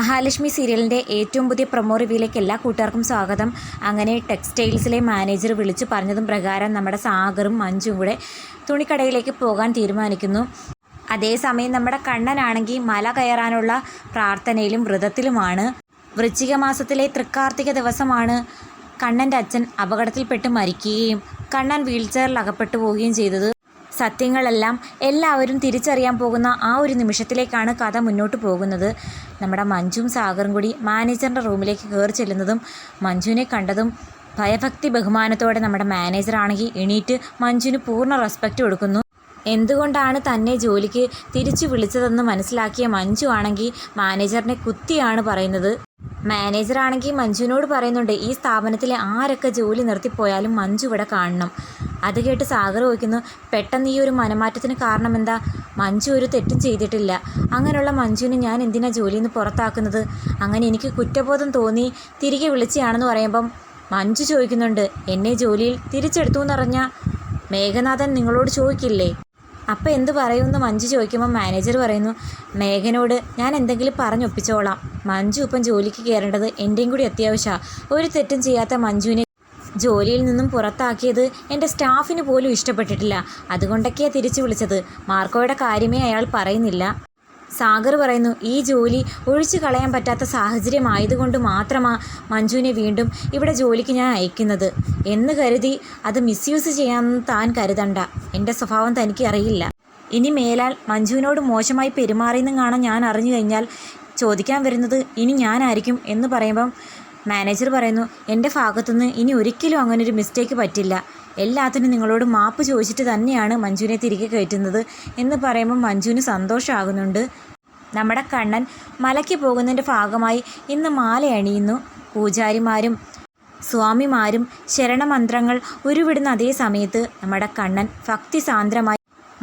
മഹാലക്ഷ്മി സീരിയലിന്റെ ഏറ്റവും പുതിയ പ്രൊമോ റിവ്യൂയിലേക്ക് എല്ലാ കൂട്ടുകാർക്കും സ്വാഗതം. അങ്ങനെ ടെക്സ്റ്റൈൽസിലെ മാനേജർ വിളിച്ചു പറഞ്ഞതും പ്രകാരം നമ്മുടെ സാഗറും മഞ്ജും കൂടെ തുണിക്കടയിലേക്ക് പോകാൻ തീരുമാനിക്കുന്നു. അതേസമയം നമ്മുടെ കണ്ണനാണെങ്കിൽ മല കയറാനുള്ള പ്രാർത്ഥനയിലും വ്രതത്തിലുമാണ്. വൃശ്ചിക മാസത്തിലെ തൃക്കാർത്തിക ദിവസമാണ് കണ്ണന്റെ അച്ഛൻ അപകടത്തിൽപ്പെട്ട് മരിക്കുകയും കണ്ണൻ വീൽചെയറിൽ അകപ്പെട്ടു പോവുകയും ചെയ്തത്. സത്യങ്ങളെല്ലാം എല്ലാവരും തിരിച്ചറിയാൻ പോകുന്ന ആ ഒരു നിമിഷത്തിലേക്കാണ് കഥ മുന്നോട്ട് പോകുന്നത്. നമ്മുടെ മഞ്ജുവും സാഗറും കൂടി മാനേജറിന്റെ റൂമിലേക്ക് കയറി ചെല്ലുന്നതും മഞ്ജുവിനെ കണ്ടതും ഭയഭക്തി ബഹുമാനത്തോടെ നമ്മുടെ മാനേജറാണെങ്കിൽ എണീറ്റ് മഞ്ജുവിന് പൂർണ റെസ്പെക്റ്റ് കൊടുക്കുന്നു. എന്തുകൊണ്ടാണ് തന്നെ ജോലിക്ക് തിരിച്ചു വിളിച്ചതെന്ന് മനസ്സിലാക്കിയ മഞ്ജു ആണെങ്കിൽ മാനേജറിനെ കുത്തിയാണ് പറയുന്നത്. മാനേജറാണെങ്കിൽ മഞ്ജുവിനോട് പറയുന്നുണ്ട് ഈ സ്ഥാപനത്തിലെ ആരൊക്കെ ജോലി നിർത്തിപ്പോയാലും മഞ്ജു ഇവിടെ കാണണം. അത് കേട്ട് സാഗർ ചോദിക്കുന്നു പെട്ടെന്ന് ഈ ഒരു മനമാറ്റത്തിന് കാരണം എന്താ? മഞ്ജു ഒരു തെറ്റും ചെയ്തിട്ടില്ല. അങ്ങനെയുള്ള മഞ്ജുവിനെ ഞാൻ എന്തിനാ ജോലിയിൽ നിന്ന് പുറത്താക്കുന്നത്? അങ്ങനെ എനിക്ക് കുറ്റബോധം തോന്നി തിരികെ വിളിച്ചതാണെന്ന് പറയുമ്പം മഞ്ജു ചോദിക്കുന്നുണ്ട് എന്നെ ജോലിയിൽ തിരിച്ചെടുത്തു എന്നറിഞ്ഞ മേഘനാഥൻ നിങ്ങളോട് ചോദിക്കില്ലേ? അപ്പോൾ എന്ത് പറയുമെന്ന് മഞ്ജു ചോദിക്കുമ്പോൾ മാനേജർ പറയുന്നു മേഘനോട് ഞാൻ എന്തെങ്കിലും പറഞ്ഞൊപ്പിച്ചോളാം. മഞ്ജു ഇപ്പം ജോലിക്ക് കയറേണ്ടത് എന്റെയും കൂടി അത്യാവശ്യമാണ് ഒരു തെറ്റും ചെയ്യാത്ത മഞ്ജുവിനെ ജോലിയിൽ നിന്നും പുറത്താക്കിയത് എന്റെ സ്റ്റാഫിന് പോലും ഇഷ്ടപ്പെട്ടിട്ടില്ല. അതുകൊണ്ടൊക്കെയാണ് തിരിച്ചു വിളിച്ചത്. മാർക്കോയുടെ കാര്യമേ അയാൾ പറയുന്നില്ല. സാഗർ പറയുന്നു ഈ ജോലി ഒഴിച്ചു കളയാൻ പറ്റാത്ത സാഹചര്യമായതുകൊണ്ട് മാത്രമാണ് മഞ്ജുവിനെ വീണ്ടും ഇവിടെ ജോലിക്ക് ഞാൻ അയക്കുന്നത്. എന്ന് കരുതി അത് മിസ്യൂസ് ചെയ്യാമെന്ന് താൻ കരുതണ്ട. എന്റെ സ്വഭാവം തനിക്ക് അറിയില്ല. ഇനി മേലാൽ മഞ്ജുവിനോട് മോശമായി പെരുമാറിയെന്നും കാണാൻ ഞാൻ അറിഞ്ഞു കഴിഞ്ഞാൽ ചോദിക്കാൻ വരുന്നത് ഇനി ഞാനായിരിക്കും എന്ന് പറയുമ്പം മാനേജർ പറയുന്നു എന്റെ ഭാഗത്തുനിന്ന് ഇനി ഒരിക്കലും അങ്ങനെ ഒരു മിസ്റ്റേക്ക് പറ്റില്ല. എല്ലാത്തിനും നിങ്ങളോട് മാപ്പ് ചോദിച്ചിട്ട് തന്നെയാണ് മഞ്ജുവിനെ തിരികെ കയറ്റുന്നത് എന്ന് പറയുമ്പോൾ മഞ്ജുവിന് സന്തോഷമാകുന്നുണ്ട് നമ്മുടെ കണ്ണൻ മലയ്ക്ക് പോകുന്നതിന്റെ ഭാഗമായി ഇന്ന് മാല അണിയുന്നു. പൂജാരിമാരും സ്വാമിമാരും ശരണമന്ത്രങ്ങൾ ഉരുവിടുന്ന അതേ സമയത്ത് നമ്മുടെ കണ്ണൻ ഭക്തിസാന്ദ്രമായി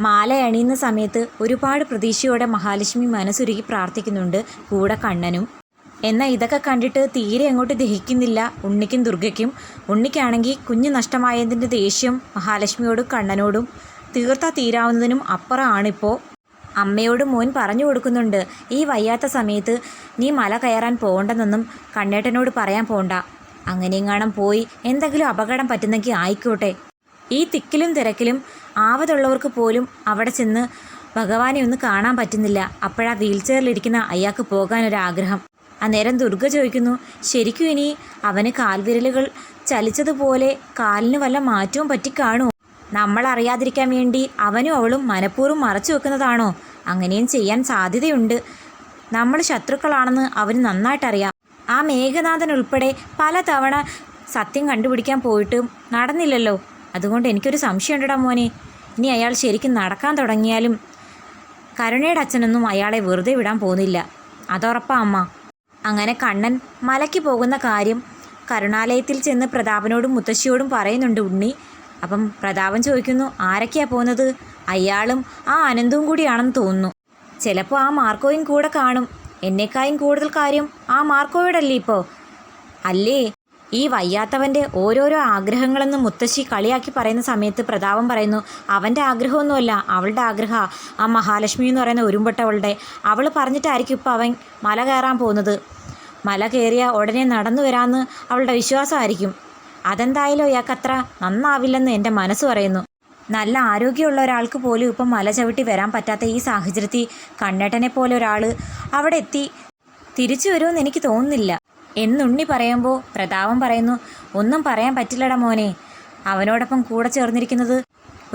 മാല അണിയുന്ന സമയത്ത് ഒരുപാട് പ്രതീക്ഷയോടെ മഹാലക്ഷ്മി മനസ്സുരുകി പ്രാർത്ഥിക്കുന്നുണ്ട് കൂടെ കണ്ണനും. എന്നാൽ ഇതൊക്കെ കണ്ടിട്ട് തീരെ അങ്ങോട്ട് ദഹിക്കുന്നില്ല. ഉണ്ണിക്കും ദുർഗയ്ക്കും. ഉണ്ണിക്കാണെങ്കിൽ കുഞ്ഞ് നഷ്ടമായതിന്റെ ദേഷ്യം മഹാലക്ഷ്മിയോടും കണ്ണനോടും തീർത്താ തീരാവുന്നതിനും അപ്പുറമാണിപ്പോൾ അമ്മയോട് മോൻ പറഞ്ഞു കൊടുക്കുന്നുണ്ട്. ഈ വയ്യാത്ത സമയത്ത് നീ മല കയറാൻ പോകണ്ടെന്നൊന്നും കണ്ണേട്ടനോട് പറയാൻ പോണ്ട. അങ്ങനെയെങ്ങാണം പോയി എന്തെങ്കിലും അപകടം പറ്റുന്നെങ്കിൽ ആയിക്കോട്ടെ. ഈ തിക്കിലും തിരക്കിലും ആവതുള്ളവർക്ക് പോലും അവിടെ ചെന്ന് ഭഗവാനെ ഒന്ന് കാണാൻ പറ്റുന്നില്ല. അപ്പോഴാ വീൽ ചെയറിലിരിക്കുന്ന അയാൾക്ക് പോകാനൊരാഗ്രഹം. അന്നേരം ദുർഗ ചോദിക്കുന്നു ശരിക്കും ഇനി അവന് കാൽവിരലുകൾ ചലിച്ചതുപോലെ കാലിന് വല്ല മാറ്റവും പറ്റിക്കാണോ? നമ്മൾ അറിയാതിരിക്കാൻ വേണ്ടി അവനും അവളും മനഃപൂർവം മറച്ചു വെക്കുന്നതാണോ? അങ്ങനെയും ചെയ്യാൻ സാധ്യതയുണ്ട്. നമ്മൾ ശത്രുക്കളാണെന്ന് അവന് നന്നായിട്ടറിയാം. ആ മേഘനാഥൻ ഉൾപ്പെടെ പല തവണ സത്യം കണ്ടുപിടിക്കാൻ പോയിട്ടും നടന്നില്ലല്ലോ. അതുകൊണ്ട് എനിക്കൊരു സംശയമുണ്ടടാ മോനെ. ഇനി അയാൾ ശരിക്കും നടക്കാൻ തുടങ്ങിയാലും കരുണയുടെ അച്ഛനൊന്നും അയാളെ വെറുതെ വിടാൻ പോകുന്നില്ല. അതുറപ്പാ അമ്മ. അങ്ങനെ കണ്ണൻ മലയ്ക്ക് പോകുന്ന കാര്യം കരുണാലയത്തിൽ ചെന്ന് പ്രതാപനോടും മുത്തശ്ശിയോടും പറയുന്നുണ്ട് ഉണ്ണി. അപ്പം പ്രതാപൻ ചോദിക്കുന്നു ആരൊക്കെയാണ് പോകുന്നത്? അയാളും ആ അനന്തവും കൂടിയാണെന്ന് തോന്നുന്നു. ചിലപ്പോൾ ആ മാർക്കോയും കൂടെ കാണും. എന്നെക്കായും കൂടുതൽ കാര്യം ആ മാർക്കോയോടല്ലേ ഇപ്പോൾ അല്ലേ? ഈ വയ്യാത്തവന്റെ ഓരോരോ ആഗ്രഹങ്ങളെന്ന് മുത്തശ്ശി കളിയാക്കി പറയുന്ന സമയത്ത് പ്രതാപം പറയുന്നു അവന്റെ ആഗ്രഹമൊന്നുമല്ല അവളുടെ ആഗ്രഹ. ആ മഹാലക്ഷ്മി എന്ന് പറയുന്ന ഉരുമ്പട്ടവളുടെ അവൾ പറഞ്ഞിട്ടായിരിക്കും ഇപ്പോൾ അവൻ മല കയറാൻ പോകുന്നത്. മല കയറിയ ഉടനെ നടന്നു വരാമെന്ന് അവളുടെ വിശ്വാസമായിരിക്കും. അതെന്തായാലും ഇയാൾക്ക് അത്ര നന്നാവില്ലെന്ന് എന്റെ മനസ്സ് പറയുന്നു. നല്ല ആരോഗ്യമുള്ള ഒരാൾക്ക് പോലും ഇപ്പം മല ചവിട്ടി വരാൻ പറ്റാത്ത ഈ സാഹചര്യത്തിൽ കണ്ണേട്ടനെ പോലെ ഒരാൾ അവിടെ എത്തി തിരിച്ചു വരുമെന്ന് എനിക്ക് തോന്നുന്നില്ല. എന്നുണ്ണി പറയുമ്പോൾ പ്രതാപം പറയുന്നു ഒന്നും പറയാൻ പറ്റില്ലടാ മോനെ. അവനോടൊപ്പം കൂടെ ചേർന്നിരിക്കുന്നത്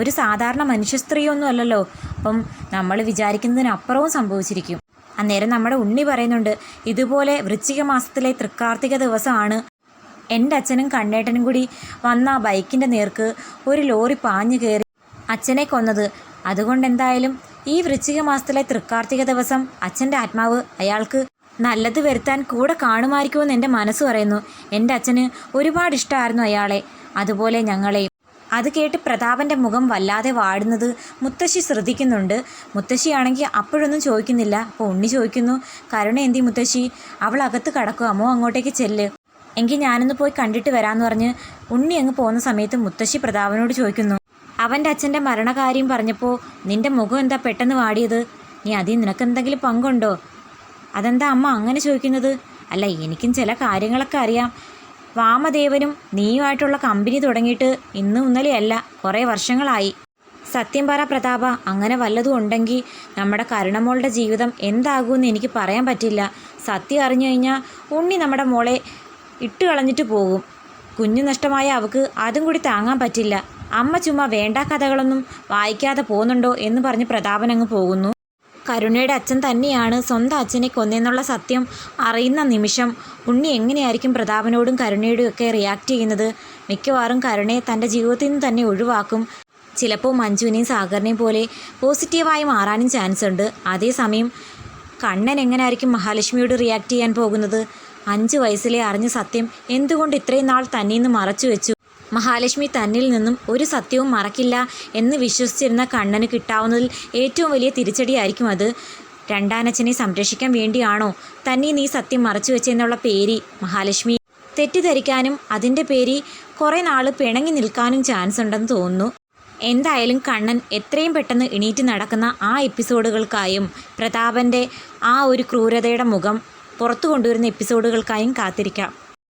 ഒരു സാധാരണ മനുഷ്യ സ്ത്രീയൊന്നും അല്ലല്ലോ അപ്പം നമ്മൾ വിചാരിക്കുന്നതിനപ്പുറവും സംഭവിച്ചിരിക്കും. അന്നേരം നമ്മുടെ ഉണ്ണി പറയുന്നുണ്ട് ഇതുപോലെ വൃശ്ചിക മാസത്തിലെ തൃക്കാർത്തിക ദിവസമാണ്. എന്റെ അച്ഛനും കണ്ണേട്ടനും കൂടി വന്ന ആ ബൈക്കിന്റെ നേർക്ക് ഒരു ലോറി പാഞ്ഞു കയറി അച്ഛനെ കൊന്നത്. അതുകൊണ്ട് എന്തായാലും ഈ വൃശ്ചിക മാസത്തിലെ തൃക്കാർത്തിക ദിവസം അച്ഛന്റെ ആത്മാവ് അയാൾക്ക് നല്ലത് വരുത്താൻ കൂടെ കാണുമായിരിക്കുമെന്ന് എന്റെ മനസ്സ് പറയുന്നു. എന്റെ അച്ഛന് ഒരുപാട് ഇഷ്ടമായിരുന്നു അയാളെ. അതുപോലെ ഞങ്ങളെയും. അത് കേട്ട് പ്രതാപന്റെ മുഖം വല്ലാതെ വാടുന്നത് മുത്തശ്ശി ശ്രദ്ധിക്കുന്നുണ്ട്. മുത്തശ്ശിയാണെങ്കിൽ അപ്പോഴൊന്നും ചോദിക്കുന്നില്ല. അപ്പോൾ ഉണ്ണി ചോദിക്കുന്നു കരുണ എന്തി മുത്തശ്ശി? അവൾ അകത്ത് കടക്കുമോ അങ്ങോട്ടേക്ക് ചെല്ല്. എങ്കിൽ ഞാനൊന്ന് പോയി കണ്ടിട്ട് വരാമെന്ന് പറഞ്ഞ് ഉണ്ണി അങ്ങ് പോകുന്ന സമയത്ത് മുത്തശ്ശി പ്രതാപനോട് ചോദിക്കുന്നു അവന്റെ അച്ഛന്റെ മരണകാര്യം പറഞ്ഞപ്പോൾ നിന്റെ മുഖം എന്താ പെട്ടെന്ന് വാടിയത്? നീ അതിൽ നിനക്കെന്തെങ്കിലും പങ്കുണ്ടോ? അതെന്താ അമ്മ അങ്ങനെ ചോദിക്കുന്നത്? അല്ല എനിക്കും ചില കാര്യങ്ങളൊക്കെ അറിയാം. വാമദേവനും നീയുമായിട്ടുള്ള കമ്പനി തുടങ്ങിയിട്ട് ഇന്നും ഇന്നലെയല്ല കുറേ വർഷങ്ങളായി. സത്യം പറ പ്രതാപ അങ്ങനെ വല്ലതും ഉണ്ടെങ്കിൽ നമ്മുടെ കരുണമോളുടെ ജീവിതം എന്താകുമെന്ന് എനിക്ക് പറയാൻ പറ്റില്ല. സത്യം അറിഞ്ഞു കഴിഞ്ഞാൽ ഉണ്ണി നമ്മുടെ മോളെ ഇട്ട് കളഞ്ഞിട്ട് പോകും. കുഞ്ഞു നഷ്ടമായ അവക്ക് അതും കൂടി താങ്ങാൻ പറ്റില്ല. അമ്മ ചുമ്മാ വേണ്ട കഥകളൊന്നും വായിക്കാതെ പോകുന്നുണ്ടോ എന്ന് പറഞ്ഞ് പ്രതാപൻ അങ്ങ് പോകുന്നു. കരുണയുടെ അച്ഛൻ തന്നെയാണ് സ്വന്തം അച്ഛനെ കൊന്നെന്നുള്ള സത്യം അറിയുന്ന നിമിഷം ഉണ്ണി എങ്ങനെയായിരിക്കും പ്രതാപനോടും കരുണയോടും ഒക്കെ റിയാക്ട് ചെയ്യുന്നത്? മിക്കവാറും കരുണയെ തന്റെ ജീവിതത്തിൽ നിന്ന് തന്നെ ഒഴിവാക്കും. ചിലപ്പോൾ മഞ്ജുവിനെയും സാഗറിനെയും പോലെ പോസിറ്റീവായി മാറാനും ചാൻസ് ഉണ്ട്. അതേസമയം കണ്ണൻ എങ്ങനെയായിരിക്കും മഹാലക്ഷ്മിയോട് റിയാക്ട് ചെയ്യാൻ പോകുന്നത്? അഞ്ച് വയസ്സിലെ അറിഞ്ഞ സത്യം എന്തുകൊണ്ട് ഇത്രയും നാൾ തന്നെ നിന്ന് മറച്ചു വെച്ചു മഹാലക്ഷ്മി തന്നിൽ നിന്നും ഒരു സത്യവും മറക്കില്ല എന്ന് വിശ്വസിച്ചിരുന്ന കണ്ണന് കിട്ടാവുന്നതിൽ ഏറ്റവും വലിയ തിരിച്ചടിയായിരിക്കും അത്. രണ്ടാനച്ഛനെ സംരക്ഷിക്കാൻ വേണ്ടിയാണോ തന്നെ നീ സത്യം മറച്ചു വെച്ചെന്നുള്ള പേരി മഹാലക്ഷ്മി? തെറ്റിദ്ധരിക്കാനും അതിന്റെ പേരി കുറേ നാൾ പിണങ്ങി നിൽക്കാനും ചാൻസ് ഉണ്ടെന്ന് തോന്നുന്നു. എന്തായാലും കണ്ണൻ എത്രയും പെട്ടെന്ന് എണീറ്റ് നടക്കുന്ന ആ എപ്പിസോഡുകൾക്കായും പ്രതാപന്റെ ആ ഒരു ക്രൂരതയുടെ മുഖം പുറത്തു കൊണ്ടുവരുന്ന എപ്പിസോഡുകൾക്കായും കാത്തിരിക്കാം.